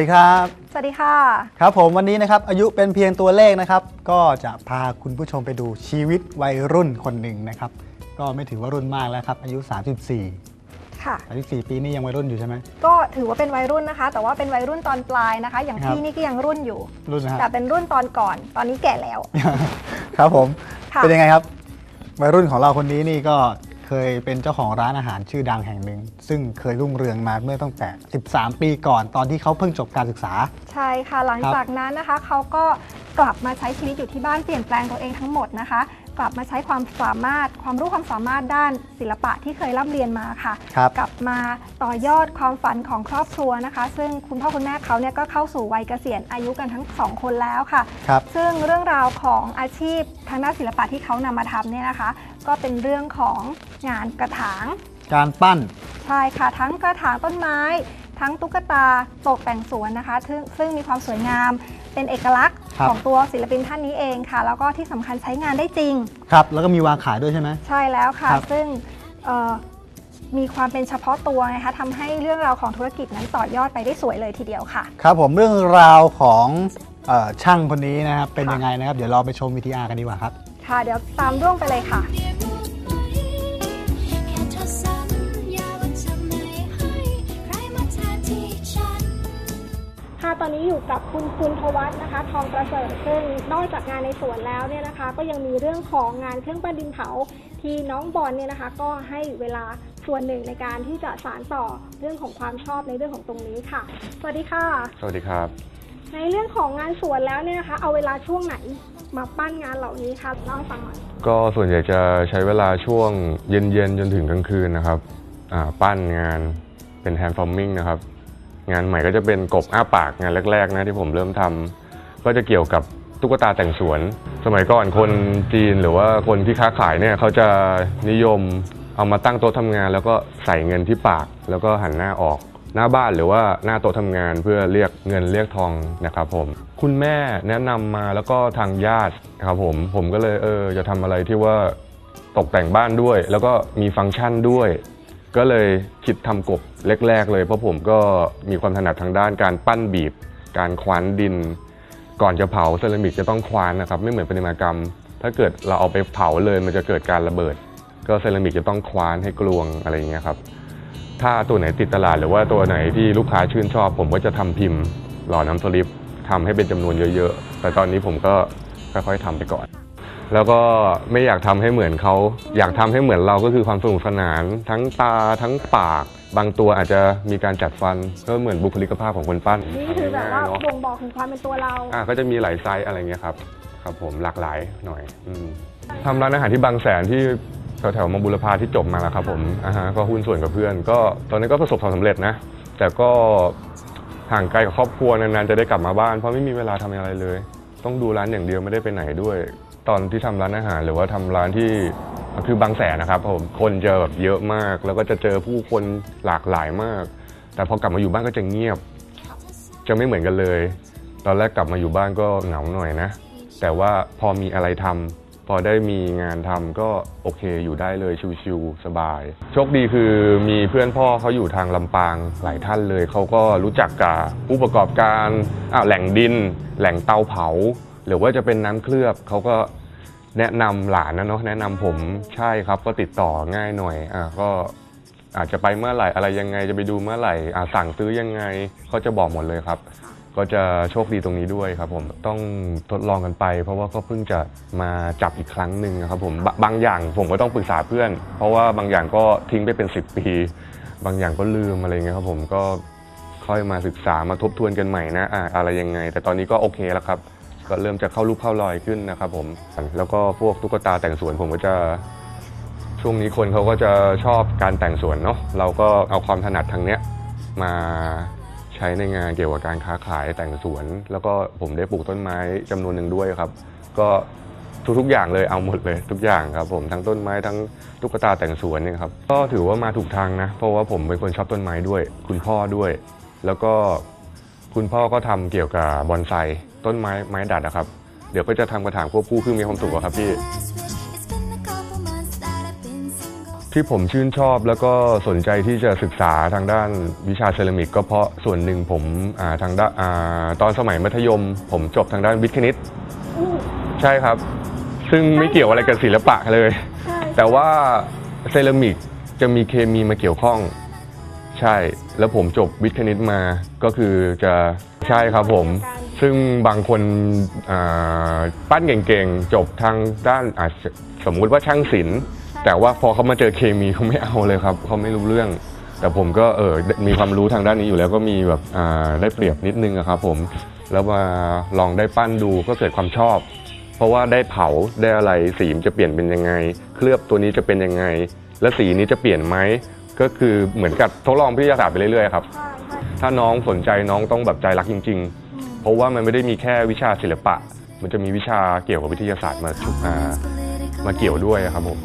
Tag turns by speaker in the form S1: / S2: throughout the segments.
S1: วัสดีครับ
S2: สวัสดีค่ะ
S1: ครับผมวันนี้นะครับอายุเป็นเพียงตัวเลขนะครับ ก็จะพาคุณผู้ชมไปดูชีวิตวัยรุ่นคนหนึ่งนะครับ ก็ไม่ถือว่ารุ่นมากแล้วครับ อายุ 34
S2: ค่ะ
S1: 34 ปีนี่ยังวัยรุ่นอยู่ใช่ไหม
S2: ก็ถือว่าเป็นวัยรุ่นนะคะ แต่ว่าเป็นวัยรุ่นตอนปลายนะคะ อย่าง
S1: ครับ
S2: พี่นี่ก็ยังรุ่นอยู่
S1: รุ่นนะ
S2: แต่
S1: ฮะ
S2: เป็นรุ่นตอนก่อน ตอนนี้แก่แล้ว
S1: ครับผม
S2: ค่ะ
S1: เป็นยังไงครับ วัยรุ่นของเราคนนี้นี่ก็ เคยเป็นเจ้าของร้านอาหารชื่อดังแห่งหนึ่ง ซึ่งเคยรุ่งเรืองมาเมื่อตั้งแต่ 13 ปีก่อนตอนที่เขาเพิ่งจบการศึกษา
S2: ใช่ค่ะหลังจากนั้นนะคะเขาก็กลับมาใช้ชีวิตอยู่ที่บ้านเปลี่ยนแปลงตัวเองทั้งหมดนะคะ กลับมาใช้ความสามารถ ความรู้ความสามารถด้านศิลปะที่เคยร่ำเรียนมาค่ะ
S1: ครับ
S2: กลับมาต่อยอดความฝันของครอบครัวนะคะ ซึ่งคุณพ่อคุณแม่เขาเนี่ยก็เข้าสู่วัยเกษียณอายุกันทั้งสองคนแล้วค่ะ
S1: ครับ
S2: ซึ่งเรื่องราวของอาชีพทางด้านศิลปะที่เขานำมาทำเนี่ยนะคะ ก็เป็นเรื่องของงานกระถาง
S1: การปั้น
S2: ใช่ค่ะ ทั้งกระถางต้นไม้ ทั้งตุ๊กตาตกแต่งสวนนะคะซึ่งซึ่งมีความสวยงามเป็นเอกลักษณ์
S1: ครับ
S2: ของตัวศิลปินท่านนี้เองค่ะ แล้วก็ที่สำคัญใช้งานได้จริง
S1: ครับ แล้วก็มีวางขายด้วยใช่ไหม
S2: ใช่แล้วค่ะ
S1: ครับ
S2: ซึ่งเอ่อมีความเป็นเฉพาะตัวนะคะทำให้เรื่องราวของธุรกิจนั้นต่อยอดไปได้สวยเลยทีเดียวค่ะ
S1: ครับผมเรื่องราวของเออช่างคนนี้นะครับ เป็น
S2: ค่ะ
S1: ยังไงนะครับ เดี๋ยวเราไปชมวิทยากันดีกว่าครับ
S2: ค่ะ เดี๋ยวตามร่วงไปเลยค่ะ
S3: เรียนรู้ไหม
S2: ตอนนี้อยู่กับคุณคุณทวัฒน์นะคะ ทองประเสริฐซึ่งนอกจากงานในสวนแล้วเนี่ยนะคะ ก็ยังมีเรื่องของงานเครื่องปั้นดินเผาที่น้องบอลเนี่ยนะคะ ก็ให้เวลาส่วนหนึ่งในการที่จะสานต่อเรื่องของความชอบในเรื่องของตรงนี้ค่ะ สวัสดีค่ะ
S4: สวัสดีครับ
S2: ในเรื่องของงานสวนแล้วเนี่ยนะคะ เอาเวลาช่วงไหนมาปั้นงานเหล่านี้คะเล่าให้ฟังหน่อย
S4: ก็ส่วนใหญ่จะใช้เวลาช่วงเย็นๆจนถึงกลางคืนนะครับอ่าปั้นงานเป็นแฮนด์ฟอร์มิงนะครับ งานใหม่ก็จะเป็นกบอ้าปากงานแรกๆนะที่ผมเริ่มทำก็จะเกี่ยวกับตุ๊กตาแต่งสวน สมัยก่อนคนจีนหรือว่าคนที่ค้าขายเนี่ยเขาจะนิยมเอามาตั้งโต๊ะทำงาน แล้วก็ใส่เงินที่ปาก แล้วก็หันหน้าออกหน้าบ้านหรือว่าหน้าโต๊ะทำงานเพื่อเรียกเงินเรียกทองนะครับผม คุณแม่แนะนำมาแล้วก็ทางญาตินะครับผม ผมก็เลยเออจะทำอะไรที่ว่าตกแต่งบ้านด้วย แล้วก็มีฟังก์ชันด้วย ก็เลยคิดทำกบ แรก ๆ เลยเพราะผมก็มีความถนัดทางด้านการปั้นบีบ การคว้านดิน ก่อนจะเผาเซรามิกจะต้องคว้านนะครับ ไม่เหมือนประติมากรรม ถ้าเกิดเราเอาไปเผาเลยมันจะเกิดการระเบิด ก็เซรามิกจะต้องคว้านให้กลวงอะไรอย่างเงี้ยครับถ้าตัวไหนติดตลาดหรือว่าตัวไหนที่ลูกค้าชื่นชอบ ผมก็จะทำพิมพ์ หล่อน้ำสลิปทำให้เป็นจำนวนเยอะๆ แต่ตอนนี้ผมก็ค่อยๆทำไปก่อน แล้วก็ไม่อยากทำให้เหมือนเขา อยากทำให้เหมือนเราก็คือความสนุกสนาน ทั้งตาทั้งปาก บางตัวอาจจะมีการจัดฟันก็เหมือนบุคลิกภาพของคนปั้น
S2: นี่คือแบบว่า
S4: ทำง่ยๆเนอะ
S2: บ่งบอกถึงความเป็นตัวเรา
S4: อ่าก็จะมีหลายไซส์อะไรเงี้ยครับครับผมหลากหลายหน่อยอืมทำร้านอาหารที่บางแสนที่แถวๆมาบุรพาที่จบมาแล้วครับผมอ่าฮะก็หุ้นส่วนกับเพื่อน ก็ตอนนี้ก็ประสบความสำเร็จนะ แต่ก็ห่างไกลกับครอบครัวนานๆจะได้กลับมาบ้าน เพราะไม่มีเวลาทำอะไรเลย ต้องดูร้านอย่างเดียวไม่ได้ไปไหนด้วย ตอนที่ทำร้านอาหารหรือว่าทำร้านที่ คือบางแสนนะครับผมคนจะแบบเยอะมาก แล้วก็จะเจอผู้คนหลากหลายมาก แต่พอกลับมาอยู่บ้านก็จะเงียบ จะไม่เหมือนกันเลย ตอนแรกกลับมาอยู่บ้านก็เหงาหน่อยนะ แต่ว่าพอมีอะไรทำพอได้มีงานทำก็โอเคอยู่ได้เลยชิวๆสบาย โชคดีคือมีเพื่อนพ่อเขาอยู่ทางลำปางหลายท่านเลยเขาก็รู้จักกับผู้ประกอบการอ้าวแหล่งดิน แหล่งเตาเผา หรือว่าจะเป็นน้ำเคลือบเขาก็ แนะนำหลานนะเนาะแนะนำผมใช่ครับก็ติดต่อง่ายหน่อยอะก็อาจจะไปเมื่อไหร่อะไรยังไงจะไปดูเมื่อไหร่อ่าสั่งซื้อยังไงเขาจะบอกหมดเลยครับ ก็จะโชคดีตรงนี้ด้วยครับ ผมต้องทดลองกันไป เพราะว่าก็เพิ่งจะมาจับอีกครั้งหนึ่งครับผมบบางอย่างผมก็ต้องปรึกษาเพื่อน เพราะว่าบางอย่างก็ทิ้งไปเป็น 10 ปี บางอย่างก็ลืมอะไรเงี้ยครับผมก็ค่อยมาศึกษามาทบทวนกันใหม่นะอ่าอะไรยังไง แต่ตอนนี้ก็โอเคแล้วครับ ก็เริ่มจะเข้ารูปเข้ารอยขึ้นนะครับผมแล้วก็พวกตุ๊กตาแต่งสวนผมก็จะช่วงนี้คนเขาก็จะชอบการแต่งสวนเนาะเราก็เอาความถนัดทางเนี้ยมาใช้ในงานเกี่ยวกับการค้าขายแต่งสวน แล้วก็ผมได้ปลูกต้นไม้จำนวนหนึ่งด้วยครับ ก็ทุกๆอย่างเลยเอาหมดเลยทุกอย่างครับ ผมทั้งต้นไม้ทั้งตุ๊กตาแต่งสวนเนี่ยครับก็ถือว่ามาถูกทางนะ เพราะว่าผมเป็นคนชอบต้นไม้ด้วย คุณพ่อด้วย แล้วก็คุณพ่อก็ทำเกี่ยวกับบอนไซ ต้นไม้ไม้ดัดนะครับ เดี๋ยวก็จะทำกระถางควบคู่คือมีความสุขอะครับพี่
S3: It's been a couple months that I've been single
S4: ที่ผมชื่นชอบแล้วก็สนใจที่จะศึกษาทางด้านวิชาเซรามิก ก็เพราะส่วนหนึ่งผมอ่าทางด้านอ่าตอนสมัยมัธยม ผมจบทางด้านวิทย์คณิต
S2: อืม
S4: ใช่ครับ ซึ่งไม่เกี่ยวอะไรกับศิลปะเลย
S2: ใช่
S4: แต่ว่าเซรามิกจะมีเคมีมาเกี่ยวข้อง ใช่ แล้วผมจบวิทย์คณิตมาก็คือจะใช่ครับผม ซึ่งบางคนอ่าปั้นเก่งๆ จบทางด้านอะสมมุติว่าช่างศิลป์แต่ว่าพอเขามาเจอเคมีเขาไม่เอาเลยครับเขาไม่รู้เรื่อง แต่ผมก็เออมีความรู้ทางด้านนี้อยู่แล้วก็มีแบบอ่าได้เปรียบนิดนึงอะครับผมแล้วมาลองได้ปั้นดูก็เกิดความชอบ เพราะว่าได้เผาได้อะไรสีมันจะเปลี่ยนเป็นยังไง เคลือบตัวนี้จะเป็นยังไง และสีนี้จะเปลี่ยนไหมก็คือเหมือนกับทดลองวิทยาศาสตร์ไปเรื่อยๆครับ
S2: ใช่ใช่
S4: ถ้าน้องสนใจน้องต้องแบบใจรักจริง ๆ เพราะว่ามันไม่ได้มีแค่วิชาศิลปะ มันจะมีวิชาเกี่ยวกับวิทยาศาสตร์มาชุบอ่ามาเกี่ยวด้วยครับผม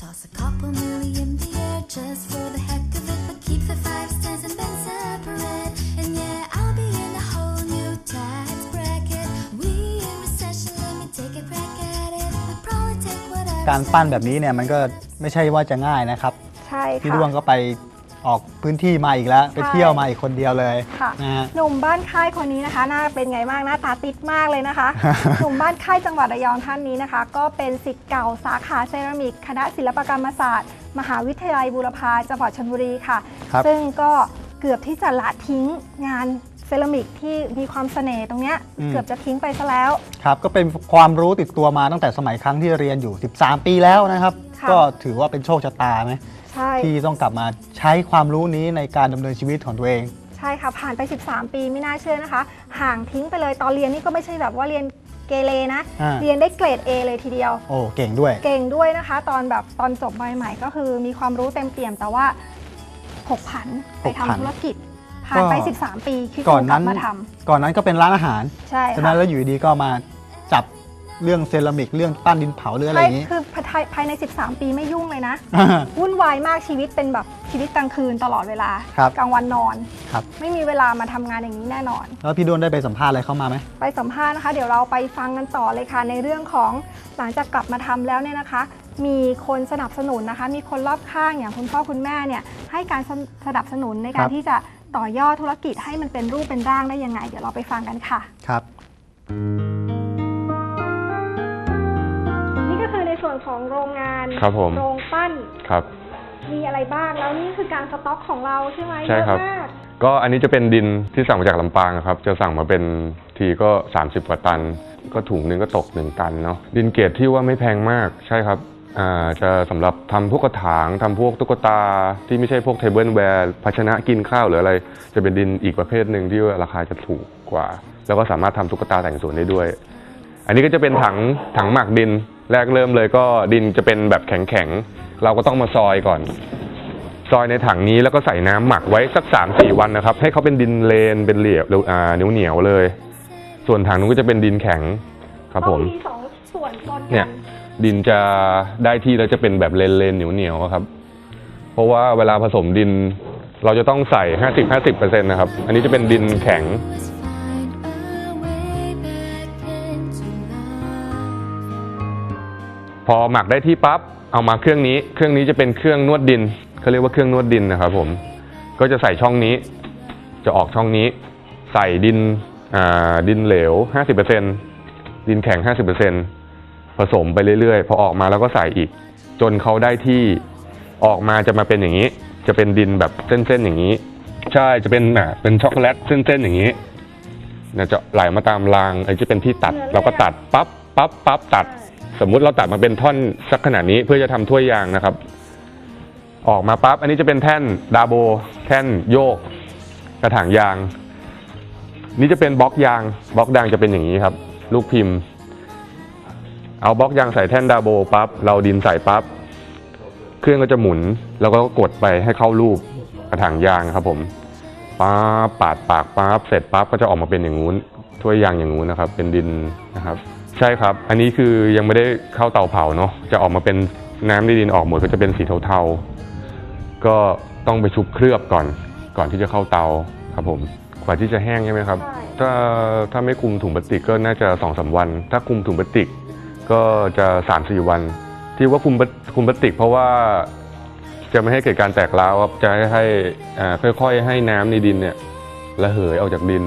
S3: Toss a couple million in the air just for the heck of it, but keep the five cents and then separate. And yeah, I'll be in a whole new tax bracket. We in recession, let me take a crack at it. I'll probably take whatever.
S1: การปั้นแบบนี้เนี่ยมันก็ไม่ใช่ว่าจะง่ายนะครับ
S2: ใช่
S1: พี่
S2: ค่ะ
S1: ด้วงก็ไป ออกพื้นที่มาอีกแล้ว ไปเที่ยวมาอีกคนเดียวเลย
S2: ค่ะ
S1: นะฮะ
S2: หนุ่มบ้านค่ายคนนี้นะคะ หน้าเป็นไงบ้างหน้าตาติดมากเลยนะคะ หนุ่มบ้านค่ายจังหวัดระยองท่านนี้นะคะ ก็เป็นศิษย์เก่าสาขาเซรามิก คณะศิลปกรรมศาสตร์ มหาวิทยาลัยบูรพาจังหวัดชลบุรีค่ะ
S1: ครับ
S2: ซึ่งก็เกือบที่จะละทิ้งงานเซรามิกที่มีความเสน่ห์ตรงเนี้ยเกือบจะทิ้งไปซะแล้ว
S1: ครับก็เป็นความรู้ติดตัวมาตั้งแต่สมัยครั้งที่เรียนอยู่ 13 ปีแล้วนะครับ
S2: ค่ะ
S1: ก็ถือว่าเป็นโชคชะตาไหม
S2: ใช่
S1: ที่ต้องกลับมาใช้ความรู้นี้ในการดำเนินชีวิตของตัวเอง
S2: ใช่ค่ะ ผ่านไป 13 ปีไม่น่าเชื่อนะคะ ห่างทิ้งไปเลยตอนเรียนนี่ก็ไม่ใช่แบบว่าเรียนเกเรนะ
S1: อ่า
S2: เรียนได้เกรด A เลยทีเดียว
S1: โอ้เก่งด้วย
S2: เก่งด้วยนะคะ ตอนแบบตอนจบใหม่ๆก็คือมีความรู้เต็มเปี่ยมแต่ว่าผกผันไป
S1: ผกผัน
S2: ทำธุรกิจ ผ่านไป
S1: ก็
S2: 13 ปีคิด
S1: ก่อน
S2: กลั
S1: นั้
S2: บ
S1: น
S2: มาท
S1: ก่อนนั้นก็เป็นร้านอาหารำ
S2: ใช่
S1: ฉะ
S2: ค่ะ
S1: นั้นแล้วอยู่ดีๆก็มาจับเรื่องเซรามิกเรื่องปั้นดินเผาหรืออะไรอย่างนี้
S2: คือ ภายภายใน 13 ปีไม่ยุ่งเลยนะ วุ่นวายมากชีวิตเป็นแบบชีวิตกลางคืนตลอดเวลา
S1: ครับ
S2: กลางวันนอน
S1: ครับ
S2: ไม่มีเวลามาทำงานอย่างนี้แน่นอน
S1: แล้วพี่ด้วนได้ไปสัมภาษณ์อะไรเข้ามาไหม
S2: ไปสัมภาษณ์นะคะ เดี๋ยวเราไปฟังกันต่อเลยค่ะ ในเรื่องของหลังจากกลับมาทำแล้วเนี่ยนะคะ มีคนสนับสนุนนะคะ มีคนรอบข้างอย่างคุณพ่อคุณแม่เนี่ยให้การสนสนับสนุนในการที่จะต่อยอดธุรกิจให้มันเป็นรูปเป็นร่างได้ยังไง เดี๋ยวเราไปฟังกันค่ะ
S1: ครับ
S2: ของโรงงาน
S4: ครับผม
S2: โรงปั้น
S4: ครับ
S2: มีอะไรบ้างแล้วนี่คือการสต็อกของเราใช่ไหม
S4: ใช่ครับ
S2: เยอะมาก
S4: ก็อันนี้จะเป็นดินที่สั่งมาจากลำปางครับ จะสั่งมาเป็นทีก็ 30 กว่าตัน ก็ถุงหนึงก็ตก 1 ตันเนาะดินเกรดที่ว่าไม่แพงมากใช่ครับอ่าจะสำหรับทำพวกกระถางทำพวกตุ๊กตาที่ไม่ใช่พวกเทเบิลแวร์ภาชนะกินข้าวหรืออะไร จะเป็นดินอีกประเภทหนึ่งที่ว่าราคาจะถูกกว่า แล้วก็สามารถทำตุ๊กตาแต่งสวนได้ด้วย อันนี้ก็จะเป็นถังถังหมักดิน แรกเริ่มเลยก็ดินจะเป็นแบบแข็งๆ เราก็ต้องมาซอยก่อน ซอยในถังนี้แล้วก็ใส่น้ำหมักไว้สัก3าสี่วันนะครับ ให้เขาเป็นดินเลนเป็นเหลี่ยมอ่าเหนียวเหนียวๆเลย ส่วนถังนู้นก็จะเป็นดินแข็งครับผม
S2: ต้องมีสองส่วนปนกั
S4: เนี่ยดินจะได้ที่แล้วจะเป็นแบบเลนเลนเหนียวเหนียวๆครับ เพราะว่าเวลาผสมดิน เราจะต้องใส่50-50%นะครับ อันนี้จะเป็นดินแข็ง พอหมักได้ที่ปั๊บเอามาเครื่องนี้ เครื่องนี้จะเป็นเครื่องนวดดินเขาเรียกว่าเครื่องนวดดินนะครับผมก็จะใส่ช่องนี้ จะออกช่องนี้ ใส่ดินอ่าดินเหลว 50%ดินแข็ง 50%ผสมไปเรื่อยๆ พอออกมาแล้วก็ใส่อีก จนเขาได้ที่ออกมาจะมาเป็นอย่างนี้ จะเป็นดินแบบเส้นๆอย่างนี้ ใช่จะเป็นอะเป็นช็อกโกแลตเส้นๆอย่างนี้เนี่ยจะไหลมาตามรางไอ้จะเป็นที่ตัดเราก็ตัดปั๊บปั๊บปั๊บตัด สมมุติเราตัดมาเป็นท่อนสักขนาดนี้เพื่อจะทำถ้วยยางนะครับ ออกมาปั๊บอันนี้จะเป็นแท่นดาโบ แท่นโยก กระถางยาง นี่จะเป็นบล็อกยางบล็อกยางจะเป็นอย่างนี้ครับ ลูกพิมพ์ เอาบล็อกยางใส่แท่นดาโบปั๊บเราดินใส่ปั๊บเครื่องก็จะหมุน แล้วก็กดไปให้เข้ารูปกระถางยางครับ ผมปั๊บปาดปากปั๊บเสร็จปั๊บก็จะออกมาเป็นอย่างงู้นถ้วยยางอย่างงู้นนะครับ เป็นดินนะครับ ใช่ครับ อันนี้คือยังไม่ได้เข้าเตาเผาเนาะจะออกมาเป็นน้ำในดินออกหมดก็จะเป็นสีเทาๆ ก็ต้องไปชุบเคลือบก่อน ก่อนที่จะเข้าเตาครับผมกว่าที่จะแห้งใช่ไหมครับ
S2: ใช่
S4: ถ้าถ้าไม่คุมถุงพลาสติกก็น่าจะสองสาวัน ถ้าคุมถุงพลาสติกก็จะสามสี่วัน ที่ว่าคุมพลาคุมพลาสติก เพราะว่าจะไม่ให้เกิดการแตกร้าวครับจะให้ให้อ่าค่อยๆ ให้น้ำในดินเนี่ยระเหยออกจากดิน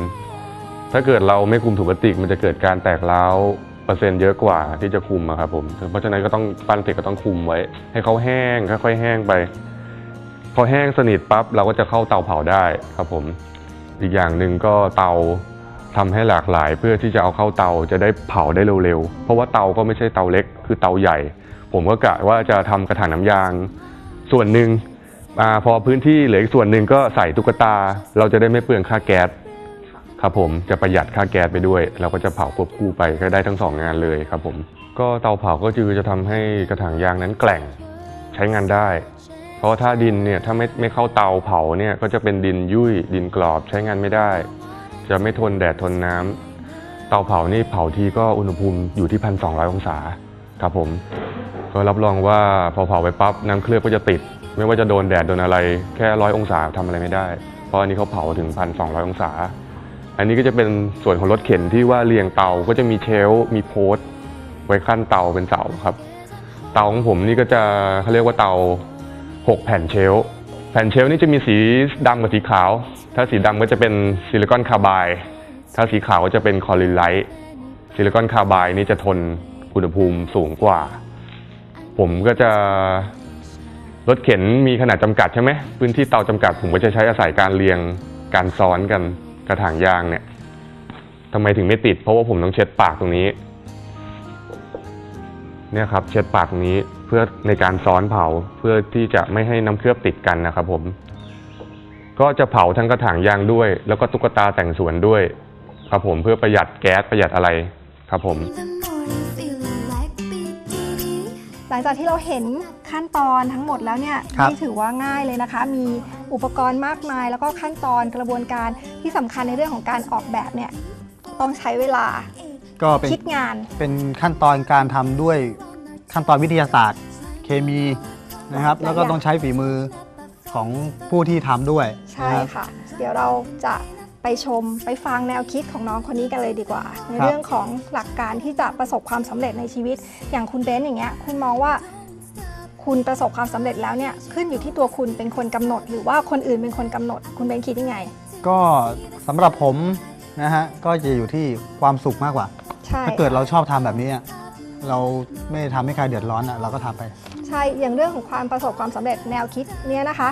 S4: ถ้าเกิดเราไม่คุมถุงพลาสติก มันจะเกิดการแตกร้าวเปอร์เซ็นต์เยอะกว่าที่จะคุมอะครับผมเพราะฉะนั้นก็ต้องปั้นเสร็จก็ต้องคุมไว้ ให้เขาแห้งค่อยๆแห้งไป พอแห้งสนิทปั๊บเราก็จะเข้าเตาเผาได้ครับผม อีกอย่างหนึ่งก็เตาทำให้หลากหลายเพื่อที่จะเอาเข้าเตาจะได้เผาได้เร็วๆ เพราะว่าเตาก็ไม่ใช่เตาเล็ก คือเตาใหญ่ ผมก็กะว่าจะทำกระถางน้ำยาง ส่วนหนึ่งอพอพื้นที่เหลืออีกส่วนหนึ่งก็ใส่ตุ๊กตา เราจะได้ไม่เปลืองค่าแก๊ส ครับผมจะประหยัดค่าแก๊สไปด้วยเราก็จะเผาควบคู่ไปก็ได้ทั้งสองงานเลยครับผมก็เตาเผาก็คือจะทำให้กระถางยางนั้นแกร่งใช้งานได้ เพราะว่าถ้าดินเนี่ยถ้าไม่ไม่เข้าเตาเผาเนี่ยก็จะเป็นดินยุ่ยดินกรอบใช้งานไม่ได้ จะไม่ทนแดดทนน้ำเตาเผานี่เผาทีก็อุณหภูมิอยู่ที่พันสององศาครับผมก็รับรองว่าพอเผาไปปั๊บน้ำเคลือบก็จะติด ไม่ว่าจะโดนแดดโดนอะไร แค่ร้อยองศาทำอะไรไม่ได้ เพราะอันนี้เขาเผาถึงพันสององศา อันนี้ก็จะเป็นส่วนของรถเข็นที่ว่าเรียงเตาก็จะมีเชลมีโพสต์ไว้ขั้นเตาเป็นเสาครับ เตาของผมนี่ก็จะเขาเรียกว่าเตา 6 แผ่นเชลแผ่นเชลนี่จะมีสีดำกับสีขาว ถ้าสีดำก็จะเป็นซิลิคอนคาร์บายถ้าสีขาวก็จะเป็นคอลินไลท์ซิลิคอนคาร์บายนี่จะทนอุณหภูมิสูงกว่า ผมก็จะรถเข็นมีขนาดจำกัดใช่ไหมพื้นที่เตาจำกัดผมก็จะใช้อาศัยการเรียงการซ้อนกัน กระถางยางเนี่ยทำไมถึงไม่ติด เพราะว่าผมต้องเช็ดปากตรงนี้ เนี่ยครับ เช็ดปากตรงนี้เพื่อในการซ้อนเผาเพื่อที่จะไม่ให้น้ำเคลือบติดกันนะครับ ผม ก็จะเผาทั้งกระถางยางด้วย แล้วก็ตุ๊กตาแต่งสวนด้วย ครับผมเพื่อประหยัดแก๊สประหยัดอะไรครับผม
S2: งจากที่เราเห็นขั้นตอนทั้งหมดแล้วเนี่ย
S1: ครับ
S2: นี่ถือว่าง่ายเลยนะคะ มีอุปกรณ์มากมาย แล้วก็ขั้นตอนกระบวนการที่สำคัญในเรื่องของการออกแบบเนี่ยต้องใช้เวลา
S1: ก็เป็น
S2: คิดงาน
S1: เป็นขั้นตอนการทำด้วยขั้นตอนวิทยาศาสตร์ เคมีนะครับ
S2: หลายอย่าง
S1: แล้วก็ต้องใช้ฝีมือของผู้ที่ทำด้วย
S2: ใช่
S1: นะครับ
S2: ค่ะ เดี๋ยวเราจะ ไปชมไปฟังแนวคิดของน้องคนนี้กันเลยดีกว่า ใน
S1: ครับ
S2: เรื่องของหลักการที่จะประสบความสำเร็จในชีวิต อย่างคุณเบนซ์อย่างเงี้ยคุณมองว่า คุณประสบความสำเร็จแล้วเนี่ยขึ้นอยู่ที่ตัวคุณเป็นคนกำหนด หรือว่าคนอื่นเป็นคนกำหนด คุณเบนซ์คิดยังไง
S1: ก็สำหรับผมนะฮะก็จะอยู่ที่ความสุขมากกว่า
S2: ใช่
S1: ถ้าเกิดเราชอบทำแบบนี้อะเราไม่ทำให้ใครเดือดร้อนอะเราก็ทำไป
S2: ใช่อย่างเรื่องของความประสบความสำเร็จแนวคิดเนี่ยนะคะ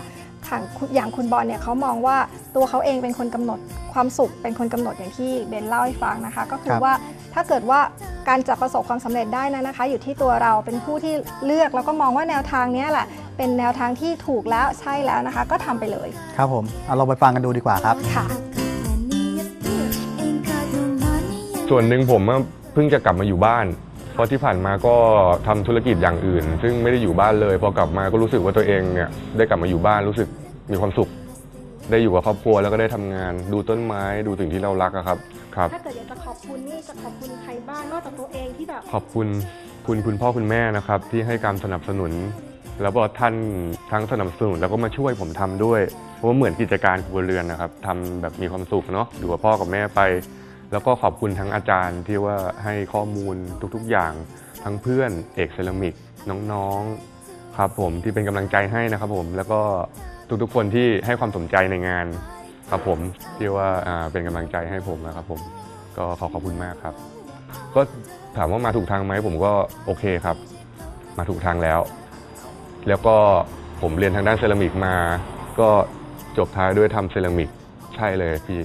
S2: ขังอย่างคุณบอลเนี่ยเขามองว่าตัวเขาเองเป็นคนกำหนดความสุข เป็นคนกำหนดอย่างที่เบนเล่าให้ฟังนะคะ ก็คือ
S1: ครับ
S2: ว่าถ้าเกิดว่าการจะประสบความสำเร็จได้นั้นนะคะ อยู่ที่ตัวเราเป็นผู้ที่เลือกแล้วก็มองว่าแนวทางเนี้ยแหละ เป็นแนวทางที่ถูกแล้วใช่แล้วนะคะ ก็ทำไปเลย
S1: ครับผมเอาเราไปฟังกันดูดีกว่าครับ
S2: ค่ะ
S3: Ain't got no money and
S4: ส่วนหนึ่งผมอะเพิ่งจะกลับมาอยู่บ้านเพราะที่ผ่านมาก็ทำธุรกิจอย่างอื่น ซึ่งไม่ได้อยู่บ้านเลย พอกลับมาก็รู้สึกว่าตัวเองเนี่ยได้กลับมาอยู่บ้านรู้สึก มีความสุข ได้อยู่กับครอบครัวแล้วก็ได้ทำงาน ดูต้นไม้ดูสิ่งที่เรารักอะครับครับ
S2: ถ้าเกิดอยากจะขอบคุณนี่จะขอบคุณใครบ้างนอกจากตัวเองที่แบบ
S4: ขอบคุณคุณคุณพ่อคุณแม่นะครับ ที่ให้การสนับสนุน แล้วก็ท่านทั้งสนับสนุนแล้วก็มาช่วยผมทำด้วย เพราะว่าเหมือนกิจการครัวเรือนนะครับทำแบบมีความสุขเนาะอยู่กับพ่อกับแม่ไป แล้วก็ขอบคุณทั้งอาจารย์ที่ว่าให้ข้อมูลทุกๆอย่าง ทั้งเพื่อนเอกเซรามิกน้องๆครับผมที่เป็นกำลังใจให้นะครับผมแล้วก็ ทุกๆ คนที่ให้ความสนใจในงานครับผมที่ว่าอ่าเป็นกำลังใจให้ผมนะครับผมก็ขอขอบคุณมากครับ ก็ถามว่ามาถูกทางไหมผมก็โอเคครับ มาถูกทางแล้ว แล้วก็ผมเรียนทางด้านเซรามิกมา ก็จบท้ายด้วยทำเซรามิกใช่เลยพี่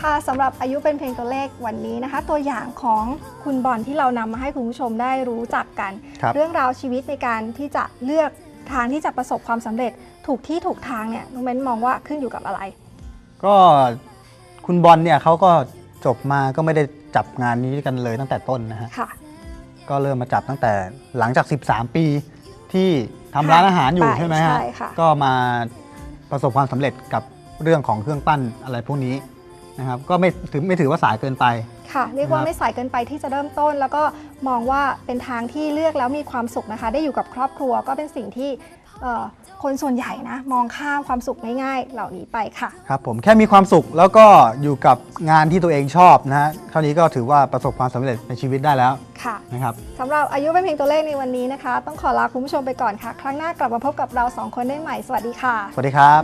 S2: ค่ะสำหรับอายุเป็นเพลงตัวเลขวันนี้นะคะ ตัวอย่างของคุณบอลที่เรานำมาให้คุณผู้ชมได้รู้จักกัน
S1: ครับ
S2: เรื่องราวชีวิตในการที่จะเลือก ทางที่จะประสบความสำเร็จถูกที่ถูกทางเนี่ยน้องเบนมองว่าขึ้นอยู่กับอะไร
S1: ก็คุณบอลเนี่ยเขาก็จบมาก็ไม่ได้จับงานนี้กันเลยตั้งแต่ต้นนะฮะ
S2: ค่ะ
S1: ก็เริ่มมาจับตั้งแต่หลังจาก 13 ปีที่ทำร้านอาหารอยู่
S2: ใช่
S1: ใช่ไหมฮะ
S2: ใช่ค่ะ
S1: ก็มาประสบความสำเร็จกับเรื่องของเครื่องปั้นอะไรพวกนี้ นะครับก็ไม่ถือไม่ถือว่าสายเกินไป
S2: ค่ะ เรียกว่า
S1: ครับ
S2: ไม่สายเกินไปที่จะเริ่มต้น แล้วก็มองว่าเป็นทางที่เลือกแล้วมีความสุขนะคะ ได้อยู่กับครอบครัวก็เป็นสิ่งที่เอ่อคนส่วนใหญ่นะมองข้ามความสุขง่ายๆเหล่านี้ไปค่ะ
S1: ครับผมแค่มีความสุขแล้วก็อยู่กับงานที่ตัวเองชอบนะฮะเท่านี้ก็ถือว่าประสบความสำเร็จในชีวิตได้แล้ว
S2: ค่ะ
S1: นะครับ
S2: สำหรับอายุเป็นเพียงตัวเลขในวันนี้นะคะ ต้องขอลาคุณผู้ชมไปก่อนค่ะ ครั้งหน้ากลับมาพบกับเราสองคนได้ใหม่สวัสดีค่ะ
S1: สวัสดีครับ